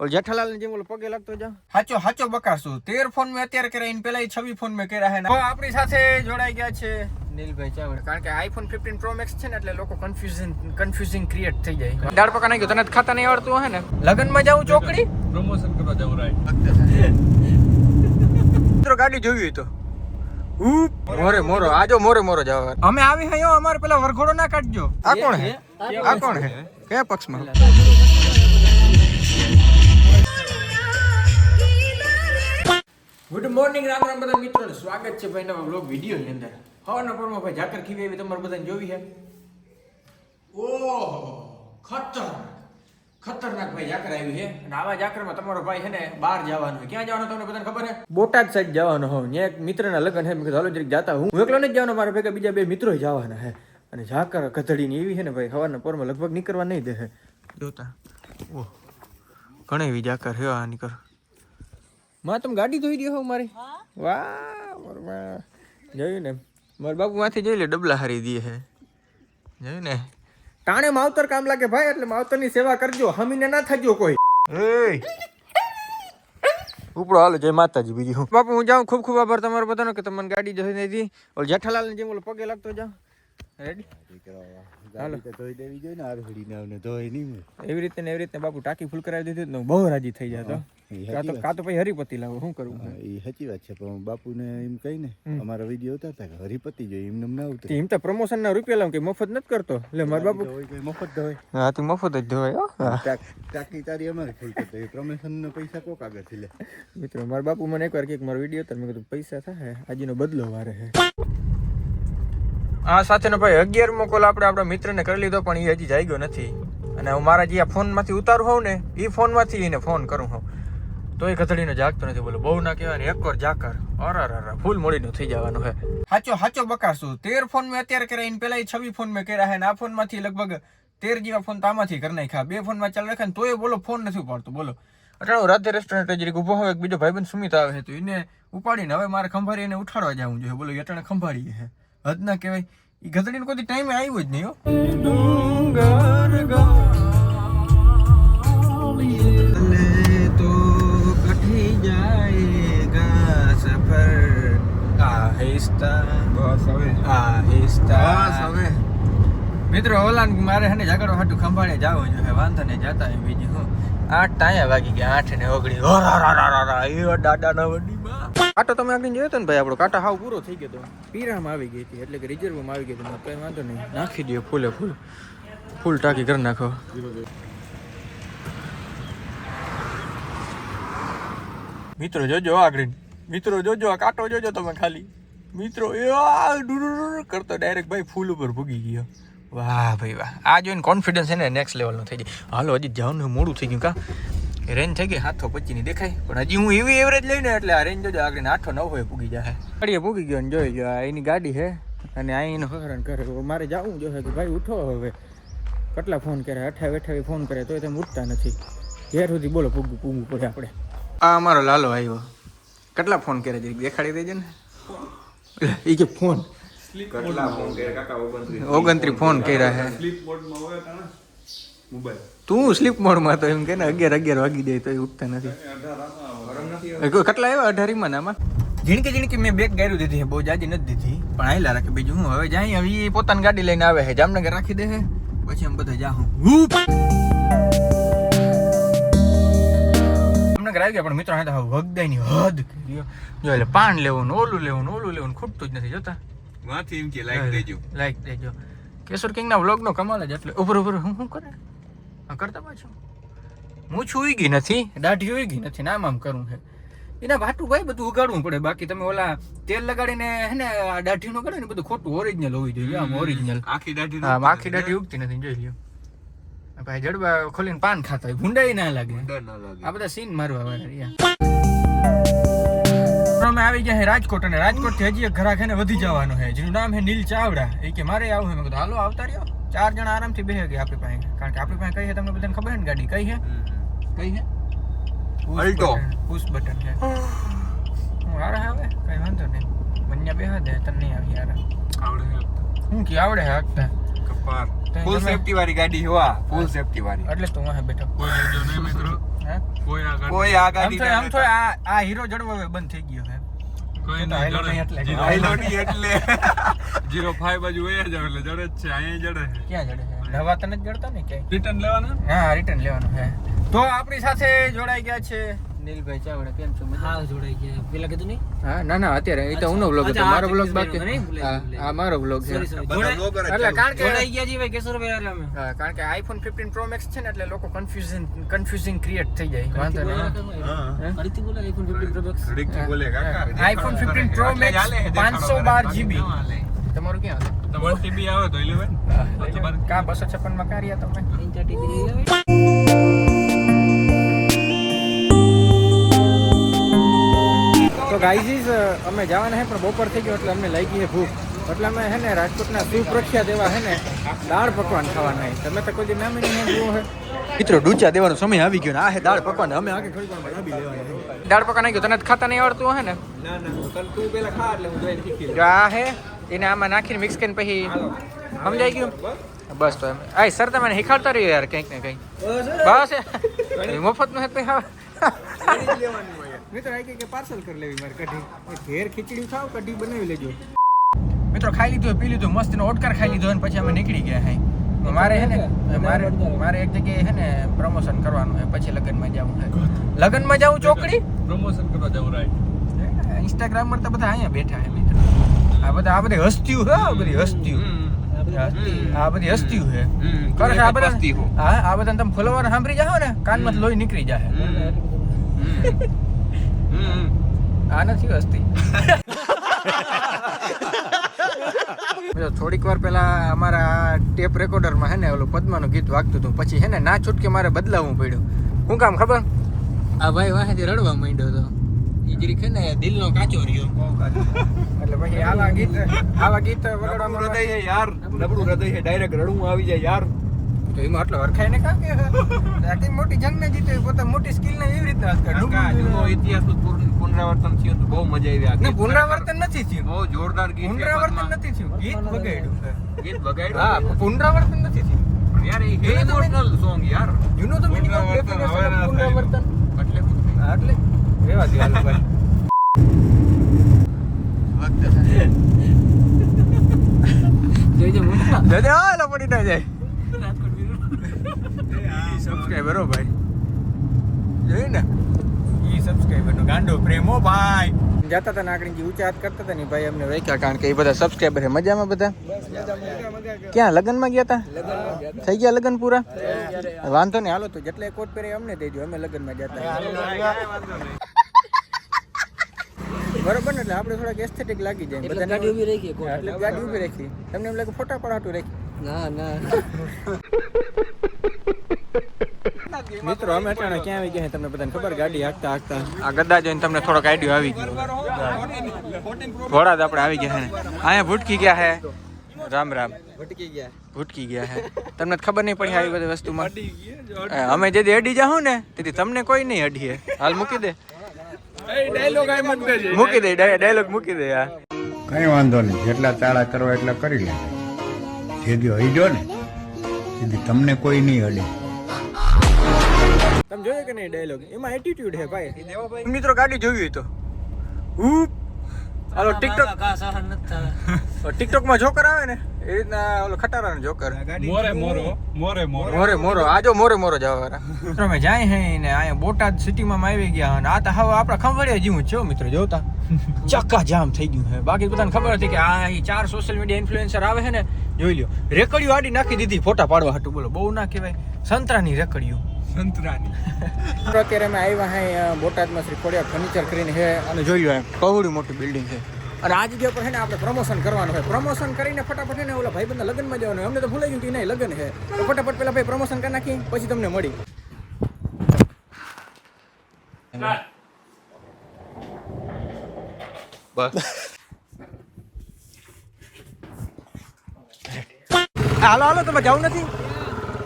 જેઠાલાલ જેમ ઓલો પગે લાગતો જા હાચો હાચો બકાશું તેર ફોન મેં અત્યારે કર્યા એને પેલા છવી ફોન મેં કર્યા હે ને. આપણી સાથે જોડાઈ ગયા છે નીલભાઈ ચાવડા. કારણ કે આઈફોન ફિફ્ટીન પ્રો મેક્સ છે ને એટલે લોકો કન્ફ્યુઝન કન્ફ્યુઝિંગ ક્રિએટ થઈ જાય. દાળ પકા નાખ્યું તને ખાતા નહીં આવડતું હે ને? લગનમાં જાઉં ચોકડી? પ્રમોશન કરવા જવું રાઈટ મિત્રો ગાડી જોવી તો. મોરે મોરો આજો મોરે મોરો જાવ અમે આવી હયો અમારે પેલા વરઘોડો ના કાઢજો. આ કોણ હે? આ કોણ હે? કયા પક્ષમાં? ગુડ મોર્નિંગ રામ રામ બધા મિત્રો. સ્વાગત છે ભાઈ નવા બ્લોગ વીડિયો ની અંદર. હવાના પરમાં ભાઈ ઝાકર ખીવી એવી તમારે બધાને જોવી છે? ઓહો ખતર ખતરનાક ભાઈ ઝાકર આવી છે. અને આવા ઝાકરમાં તમારો ભાઈ છે ને બહાર જવાનું છે. ક્યાં જવાનું તમને બધાને ખબર છે? બોટાદ સાઈડ જવાનો હો ત્યાં એક મિત્રના લગ્ન છે. મેં કીધું હાલો જરીક જાતા હું. હું એકલો નથી જવાનો મારા ભેગા બીજા બે મિત્રો જવાના છે. અને ઝાકર કથળીની એવી છે ને ભાઈ હવાના પોરમાં લગભગ નીકળવા નહીં દે છે. જોતા. ઓહ. ઘણી એવી ઝાકર હે આ નીકળ. માં તમે ગાડી ધોઈ દો મારી. વાહ વાહ. જોયું ને? મારા બાપુ માંથી જોઈ લે ડબલા હારી દે હે. જોયું ને? ટાણે માવતર કામ લાગે ભાઈ એટલે માવતરની સેવા કરજો. હમીને ના થજો કોઈ. ઉપડો હાલો જય માતાજી બીજી હું બાપુ હું જાઉં. ખૂબ ખૂબ આભાર તમારો બધાનો કે તમને ગાડી જોઈ દી ઓલ જેઠાલાલ ને જેમ ઓલો પગે લાગતો જાઉં. એવી રીતે ને એવી રીતે બાપુ ટાંકી ફૂલ કરાવી દીધી તો બહુ રાજી થઈ જતો. કાં તો પછી હરિપતિ લાવો શું કરવું? એ સાચી વાત છે પણ બાપુને એમ કહી ને અમારા વીડિયો ઉતારતા કે હરિપતિ જોઈએ એમને ના ઉતરે એમ તો પ્રમોશન ના રૂપિયા લાવું કે મફત નથી કરતો. એટલે મારા બાપુ. હોય મફત ધોય હા તું મફત જ ધોવાય હો. ટાંકી તારી અમારે ફૂલ કરતો. એ પ્રમોશન ના પૈસા કોક આગળથી લે. મિત્રો મારા બાપુ મને એકવાર કે મારો વીડિયો કીધું પૈસા થાય હાજીનો બદલો વારે છે આ સાથેનો ભાઈ અગિયારમો કોલ આપણે આપણા મિત્રને કરી લીધો, પણ એ હજી જાગ્યો નથી. અને હું મારા જે આ ફોનમાંથી ઉતારું હોઉં ને એ ફોનમાંથી એને ફોન કરું હોઉં. તો એ ગધડીનો જાગતો નથી, બોલો. બહુ ના કહેવાય ને એક વાર જાકર. અર અર ફૂલ મોડીનું થઈ જવાનું હે. સાચો સાચો બકાશું તેર ફોન મેં અત્યારે કર્યા એને પેલા છવ્વી ફોન મેં કર્યા હે ને, આ ફોનમાંથી લગભગ તેર જેવા ફોન તો આમાંથી કરી નાખ્યા. બે ફોનમાં ચાલુ રાખ્યા ને, તોય બોલો ફોન નથી ઉપાડતો, બોલો. અટાણું રાધે રેસ્ટોરન્ટ જરીક ઊભો હોય એક બીજો ભાઈબંધ સુમિત આવે છે, તો એને ઉપાડીને હવે મારે ખંભાળી એને ઉઠાડવા જવું જોઈએ. બોલો અટાણે ખંભાળી છે હદ ના કહેવાય. એ ગધડીનો કોઈ ટાઈમે આવ્યો જ નહીં હો. તો કઠી જાયેગા સફર આહિસ્તા. બસ હવે. આહિસ્તા. બસ હવે. મિત્રો ઓલા મારે હને જાગડો હાટું ખંભાળે જાવ જોઈએ વાંધો નહીં જાતા બીજું આઠ ટાયા વાગી ગયા આઠ ને ઓગણી રા એ દાદા ના વડીમાં. કાંટો તમે આગળ જોયો હતો ને ભાઈ, આપણો કાંટા હાવ પૂરો થઈ ગયો હતો પીરામાં આવી ગઈ હતી, એટલે કે રિઝર્વમાં આવી ગઈ હતી કઈ વાંધો નહીં. નાખી દઈએ ફૂલે ફૂલ. ફૂલ ટાંકી કરી નાખો. મિત્રો જોજો આગળ મિત્રો જોજો આ કાંટો જોજો તમે ખાલી. મિત્રો, એ કરતો ડાયરેક્ટ ભાઈ ફૂલ ઉપર ભૂગી ગયો. વાહ ભાઈ વાહ. આ જોઈને કોન્ફિડન્સ છે નેક્સ્ટ લેવલનો થઈ જાય હાલો, હજી જવાનું મોડું થઈ ગયું કા? રેન્જ થઈ ગઈ હાથો પચીની દેખાય. પણ હજી હું એવી એવરેજ લઈને એટલે આ રેન્જ જોજો આગળ આઠો નવ હોય પૂગી જાય ગાડીએ પૂગી ગયો ને જોઈ ગયો આ એની ગાડી છે. અને આ એનો હરણ કરે. મારે જવું જોઈએ કે ભાઈ ઉઠો હવે. કેટલા ફોન કરે અઠાવી અઠાવી ફોન કરે તોય તમે ઉઠતા નથી. ઘેર સુધી બોલો પૂગવું પૂગવું પડે આપણે. આ અમારો લાલો આવ્યો. કેટલા ફોન કરે જરીક દેખાડી દેજે ને. એ કે ફોન ઓગણત્રી ફોન કર્યા? છે. મોબાઈલ. તું સ્લીપ મોડમાં તો એમ કે ને અગિયાર અગિયાર વાગી જાય તો એ ઉઠતા નથી. કેટલા આવ્યા અઢારીમાં ને આમાં? જીણકી ઝીણકી મેં બેગ ગાયરું દીધી છે બહુ જાજી નથી દીધી. પણ આયલા રાખે બીજું હું હવે જાય હવે એ પોતાની ગાડી લઈને આવે છે જામનગર રાખી દે છે. પછી અમે બધા જાહું. હું જામનગર આવી ગયા પણ મિત્રો હાથે વગદાયની હદ જો એટલે પાન લેવું ને ઓલું લેવું ને ઓલું લેવું ને ખૂટતું જ નથી જોતા? વાંથી એમ કે લાઈક દેજો. લાઈક દેજો. કેશોર કિંગના વ્લોગનો કમાલ જ એટલે ઉપર ઉપર હું શું કરે? કરતા પાછું? હું છું ગઈ નથી. દાઢી ઉઈ ગઈ નથી નામ આમ કરું છે. એના ભાટું ભાઈ બધું ઉગાડવું પડે. બાકી તમે ઓલા તેલ લગાડીને હે ને આ દાઢીનું કરે ને બધું ખોટું ઓરિજિનલ હોવી જોઈએ. આમ ઓરિજિનલ આખી દાઢી હા આખી દાઢી ઉગતી નથી જોઈ લ્યો. ભાઈ જડબા ખોલીને પાન ખાતા હોય. ભૂંડાઈ ના લાગે. ના લાગે. આ બધા સીન મારવા વાળા રહ્યા. અમે આવી ગયા રાજકોટ અને રાજકોટથી હજી એક ઘરાક વધી જવાનો છે જેનું નામ છે નીલ ચાવડા. એ કે મારે આવું છે મેં કીધું હાલો આવતા રહ્યો. ચાર જણા આરામથી બેહે ગયા આપણી પાસે. કારણ કે આપણી પાસે કઈ છે તમને બધાને ખબર છે ને ગાડી? કઈ છે કઈ છે અલ્ટો પુશ બટન છે હું. આરા આવે કઈ વાંધો નહીં. બન્યા બેહા દે તને નહીં આવી આરા આવડે હું કે આવડે હાકતા કપાર. ફૂલ સેફટી વાળી ગાડી હોવા ફૂલ સેફટી વાળી. એટલે તો હું બેઠો. કોઈ જો નહીં મિત્રો. કોઈ આગળ કોઈ આમ તો આ આ હીરો જડવો હવે બંધ થઈ ગયો છે. કોઈ નહીં એટલે. એટલે. જીરો ફાઈવ બાજુ વયા જાવ એટલે જડે છે અહીંયા જડે ક્યાં જડે છે? નવા તને જ જડતા ને કે રિટર્ન લેવાના? હા રિટર્ન લેવાનું છે. તો આપણી સાથે જોડાઈ ગયા છે નીલભાઈ ચાવડા. કેમ છો? હા જોડાઈ ગયા. પેલા કીધું નહીં? હા ના ના અત્યારે એ તો ઉનો બ્લોગ હતો મારો બ્લોગ બાકી હા મારો બ્લોગ છે એટલે કારણ કે જોડાઈ ગયા જીવે કેશુરભાઈ એટલે અમે હા કારણ કે આઈફોન 15 પ્રો મેક્સ છે ને એટલે લોકો કન્ફ્યુઝન કન્ફ્યુઝિંગ ક્રિએટ થઈ જાય વાંધો નહીં ફરીથી બોલે આઈફોન 15 પ્રો મેક્સ ફરીથી બોલે કાકા આઈફોન 15 પ્રો મેક્સ 512 જીબી તમારું ક્યાં હતું તમારું ટીબી આવે તો 11 કા 256 માં ક્યાં રહ્યા તમે 33 11 તો ગાઈઝીસ અમે જવાના હે પણ બપોર થઈ ગયો એટલે અમને લઈ ગઈ છે ભૂખ. એટલે અમે હે ને રાજકોટના સુપ્રખ્યાત એવા હે ને દાળ પકવાન ખાવાના તમે તો કોઈ નામ નહીં જોવો હે. મિત્રો ડૂચા દેવાનો સમય આવી ગયો ને આ હે દાળ પકવાન અમે આગળ થોડી પણ બનાવી લેવાની દાળ પકવાન આવી ગયો તને ખાતા નહીં આવડતું હે ને? ના ના તું પેલા ખા એટલે હું જોઈને શીખી જો આ હે એને આમાં નાખીને મિક્સ કરીને પછી સમજાઈ ગયું? બસ. તો એમ. આય સર તમે મને રહ્યો યાર કંઈક ને કંઈક. બસ. મફતનું હે તો મિત્રો આવી કે પાર્સલ કરી લેવી મારે કઢી. ઘેર ખીચડી ખાવ કઢી બનાવી લેજો. મિત્રો ખાઈ લીધું પી લીધું મસ્ત નો ઓટકાર ખાઈ લીધો અને પછી અમે નીકળી ગયા હે. મારે હે ને મારે મારે એક જગ્યાએ હે ને પ્રમોશન કરવાનું હે. પછી લગ્નમાં જવું હે. લગ્નમાં જવું ચોકડી? પ્રમોશન કરવા જવું રાઈટ ઇન્સ્ટાગ્રામ પર તો બધા અહીંયા બેઠા હે મિત્રો. આ બધા આ બધી હસ્તીઓ હે આ બધી હસ્તીઓ. આ બધી હસ્તીઓ હે. ખરેખર આ હસ્તી હો. બધા હા. આ બધા તમે ફોલોવર સાંભળી જાઓ ને કાનમાં લોહી નીકળી જાય આ નથી વસ્તી. જો થોડીક વાર પહેલા અમારા ટેપ રેકોર્ડરમાં હે ને ઓલું પદ્માનું ગીત વાગતું હતું. પછી હે ને ના છૂટકે મારે બદલાવવું પડ્યું. શું કામ ખબર? આ ભાઈ વાહેથી રડવા માંડ્યો હતો ઈ જરીક ને દિલનો કાચો રહ્યો. એટલે પછી આવા ગીત આવા ગીત વગાડવામાં હૃદય છે યાર. નબળું હૃદય છે ડાયરેક્ટ રડવું આવી જાય યાર. તો એમાં આટલો હરખાય ને કાં કે? આટલી મોટી જંગ ને જીતે પોતા મોટી સ્કિલ ને એવી રીતના જૂનો ઇતિહાસનું પુન- પુનરાવર્તન થયું તો બહુ મજા આવી આ પુનરાવર્તન નથી થયું. બહુ જોરદાર ગીત પુનરાવર્તન નથી થયું. ગીત વગાડ્યું ગીત વગાડ્યું? હા પુનરાવર્તન નથી થયું. યાર એ ઇમોશનલ સોંગ યાર. You know the meaning of પુનરાવર્તન હવે ના થાય. પુનરાવર્તન. એટલે એટલે રેવા દે હાલો ભાઈ જોઈજો મોટા દાદા હાલો પડી ના જાય સબસ્ક્રાઇબર હો ભાઈ. જોયું ને? ઈ સબસ્ક્રાઈબરનો ગાંડો પ્રેમો ભાઈ. જાતા હતા નાકડી ઊંચા હાથ કરતા હતા ને ભાઈ અમને વેખ્યા કારણ કે એ બધા સબસ્ક્રાઈબર છે મજામાં બધા? ક્યાં લગ્નમાં ગયા હતા થઈ ગયા લગન પૂરા? વાંધો નહીં હાલો તો જેટલા કોટ પહેરે અમને દેજો અમે લગ્નમાં જતા બરોબર ને એટલે આપણે થોડાક એસ્થેટિક લાગી જાય. બધા ગાડી ઊભી રાખી એટલે ગાડી ઊભી રાખી. તમને એમ લાગે ફોટા પડાટું રાખી. ના ના. મિત્રો અમે અટાણે ક્યાં આવી ગયા તમને બધાને ખબર? ગાડી હાંકતા હાંકતા. આ ગદ્દા જોઈને તમને થોડોક આઈડિયો આવી ગયો. ઘોડા આપણે આવી ગયા છે અહીંયા ભૂટકી ગયા છે રામ રામ. ભટકી ગયા. ભૂટકી ગયા છે તમને ખબર નહીં પડી આવી બધી વસ્તુમાં. અમે જે અડી જાઉં ને તેથી તમને કોઈ નહીં અડીએ. હાલ મૂકી દે. મૂકી દે ડાયલોગ મૂકી દે યાર કઈ વાંધો નહીં. જેટલા તાળા કરવા એટલા કરી લે જે દી હઈડો ને તેથી તમને કોઈ નહીં અડે. તમે જોયો કે નહીં ડાયલોગ એમાં એટીટ્યુડ છે ભાઈ. મિત્રો ગાડી જોવી હોય તો. હું હાલો ટિકટોક ટિકટોકમાં સહન ટિકટોક માં જોકર આવે ને? એ રીતના ઓલો ખટારાનો જોકર. મોરે મોરો મોરે મોરો. મોરે મોરો આજો મોરે મોરો જવા વાળા અમે જાય હે ને અહીંયા બોટાદ સિટીમાં આવી ગયા અને આ તો હવે આપણા ખંભાળિયા જીવું જ છે મિત્રો જોતા. ચક્કા જામ થઈ ગયું છે બાકી બધાને ખબર હતી કે આ ચાર સોશિયલ મીડિયા ઇન્ફ્લુએન્સર આવે છે ને જોઈ લ્યો. રેકડીઓ આડી નાખી દીધી ફોટા પાડવા હાટું બોલો. બહુ ના કહેવાય. સંતરાની રેકડીઓ. સંતરાની. અત્યારે અમે આવ્યા હે બોટાદમાં શ્રી ખોડિયાર ફર્નિચર કરીને છે અને જોઈ લો એમ. કવડી મોટી બિલ્ડિંગ છે અને આ જગ્યા પર છે ને આપણે પ્રમોશન કરવાનું હોય. પ્રમોશન કરીને ફટાફટ ને ઓલા ભાઈબંધના લગ્નમાં જવાનું હોય. અમને તો ભૂલાઈ ગયું કે નહીં લગ્ન છે. તો ફટાફટ પેલા ભાઈ પ્રમોશન કરી નાખી પછી તમને મળી. હાલો હાલો તમે જાવ નથી?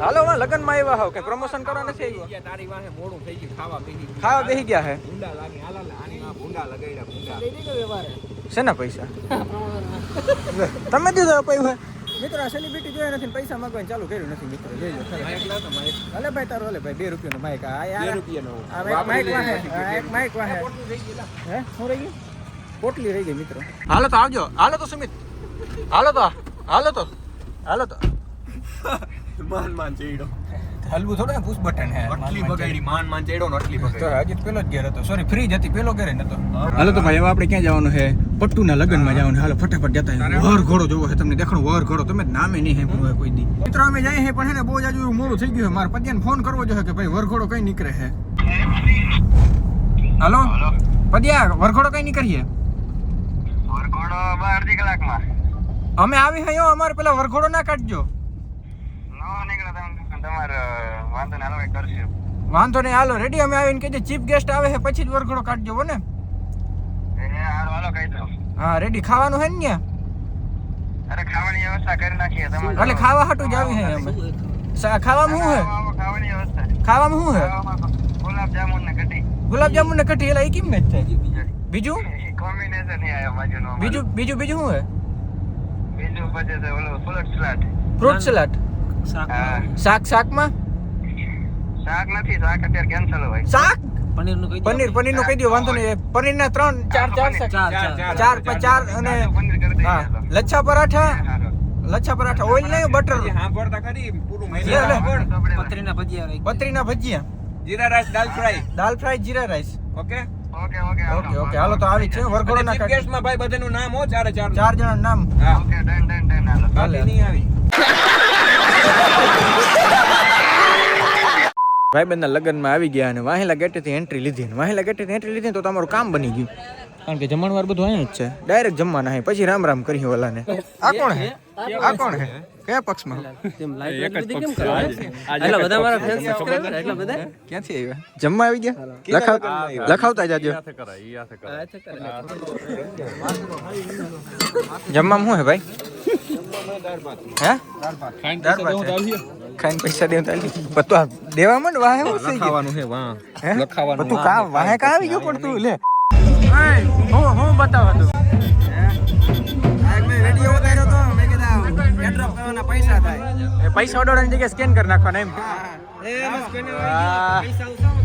હાલો હા લગ્નમાં આવ્યા હો. કે પ્રમોશન કરવા નથી આવ્યા તારી વાહે મોડું થઈ ગયું ખાવા બેહી ખાવા બેહી ગયા હે? ભૂંડા લાગે હાલા લા, આની વાં ભૂંડા લગાડ્યા ભૂંડા. શેના પૈસા? તમે દીધો પૈસા મિત્રો આ સેલિબ્રિટી જોયા નથી ને પૈસા માંગવાનું ચાલુ કર્યું નથી મિત્રો. જોઈ લો અલે ભાઈ તારો અલે ભાઈ બે રૂપિયાનો માઇક. આ રૂપિયાનો. આ એક માઇક વાહે એક માઇક વાહે. હે? શું રહી ગયું? પોટલી રહી ગઈ મિત્રો. હાલો તો આવજો. હાલો તો સુમિત. હાલો તો હાલો તો. હાલો તો. માન માન ચેડો. હલવું થોડું ને પુશ બટન હે આટલી બગાડી માન માન ચેડો ને આટલી તો બગાડી. હજી તો પેલો જ ઘેર હતો. સોરી ફ્રી જ હતી પેલો ઘેર નતો. હાલો તો ભાઈ હવે આપણે ક્યાં જવાનું છે? પટ્ટુના લગ્નમાં જવાનું છે. હાલો ફટાફટ જતા રહીએ. વર ઘોડો જોવો છે તમને દેખાડું વર ઘોડો. તમે નામે નહીં સાંભળ્યું હોય કોઈ દી મિત્રો અમે જઈએ છે પણ છે ને બહુ જાજુ એવું મોડું થઈ ગયું છે. મારે પતિયાને ફોન કરવો જોઈએ કે ભાઈ વરઘોડો કઈ નીકળે છે? હાલો? પતિયા વરઘોડો કઈ નીકળીએ? વરઘોડો બાર અડધી કલાકમાં અમે આવી હયો અમારે પેલા વરઘોડો ના કાઢજો. નો નીકળે તમે તમારે વાંધો ને હાલો કરશે. વાંધો નહીં હાલો રેડી અમે આવીને કહીએ ચીફ ગેસ્ટ આવે છે પછી જ વરઘોડો કાઢજો બોને હા રેડી ખાવાનું હે ને? અરે ખાવાની વ્યવસ્થા કરી નાખીએ તમારે. એટલે ખાવા હાટું જ આવી હે અમે ખાવામાં શું હે ખાવાની વ્યવસ્થા. ખાવામાં શું હે ગુલાબ જામુન ને કઢી. ગુલાબ જામુન ને કઢી એલા એ કેમ મેચ થાય? બીજું? કોમ્બિનેશન નહીં આવ્યો બાજુનો બીજું બીજું બીજું શું હે બીજું પછી ઓલો ફ્રૂટ સલાડ ફ્રૂટ સલાડ હા શાક શાકમાં? શાક નથી શાક અત્યારે કેન્સલ હોય. શાક? પનીરનું કહી પનીર પનીરનું કહી દો વાંધો નહીં. પનીર. ના ત્રણ ચાર ચાર ચાર. ચાર અને હા. લચ્છા પરાઠા? લચ્છા પરાઠા. ઓઇલ નહીં બટર? સાંભળતા ખરી પૂરું પતરીના bhajiya પતરીના bhajiya. Jeera rice dal fry. Dal fry jeera rice. Okay? Okay okay હાલો. Okay okay. હાલો તો આવી જ છે વરઘોડો ના ચીફમાં ગેસ્ટમાં ભાઈ બધાનું નામ હો ચારે ચાર ચાર જણા નામ. હા. ઓકે ડન ડન ડન હાલો. કાલે નહીં આવી. ભાઈબંધના લગ્નમાં આવી ગયા અને વાહેલા ગેટેથી એન્ટ્રી લીધી અને વાહેલા ગેટેથી એન્ટ્રી લીધી તો તમારું કામ બની ગયું કારણ કે જમણવાર બધું અહીંયા જ છે ડાયરેક્ટ જમવાના હે પછી રામ રામ કરી ઓલાને આ કોણ હે આ કોણ હે કયા પક્ષમાં એટલા બધા મારા ફેન્સ સબસ્ક્રાઇબર એટલા બધા ક્યાંથી આવ્યા જમવા આવી ગયા લખાવ લખાવતા જાજો જમવામાં શું હે ભાઈ હે. ખાઈને પૈસા દેવું તો આલી. પણ તું દેવા મને વાહે હું થઈ ગયું વાહ? લખાવાનું તું કા વાહે કા આવી ગયો પણ તું? લે. હું હું બતાવા તું રેડિયો ઉતાર્યો તો. મેં કીધા એડ્રોપ કરવાના પૈસા થાય. પૈસા જગ્યાએ સ્કેન કરી નાખવાના એમ. એ પૈસા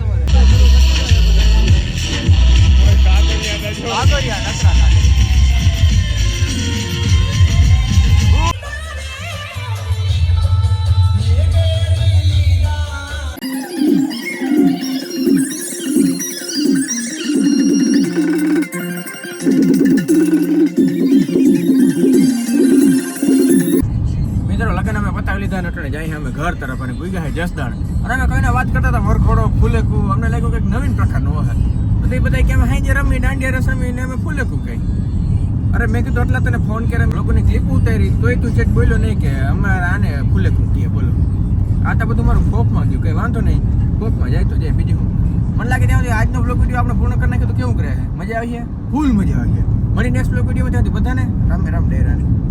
અને અમે કોઈને વાત કરતા હતા વરખોડો ફૂલેકું અમને લાગ્યું કંઈક નવીન પ્રકારનું તો એ બધા કે અમે હાઈ જે રમી દાંડિયા રસ રમી ને અમે ફૂલેકું કહી. અરે મેં કીધું એટલા તને ફોન કર્યા લોકોને ક્લિપ ઉતારી તોય તું ચેટ બોલ્યો નહીં કે અમે આને ફૂલેકું કહીએ બોલો. આ તો બધું મારું ખોફમાં ગયું કંઈ વાંધો નહીં. ખોફમાં જાય તો જાય બીજું મને લાગે ત્યાં સુધી આજનો બ્લોગ વીડિયો આપણે પૂર્ણ કરી નાખ્યો તો કેવું કરે મજા આવી છે ફૂલ મજા આવી છે મળી નેક્સ્ટ બ્લોગ વિડીયોમાં ત્યાંથી બધાને રામ રામ ડેરાની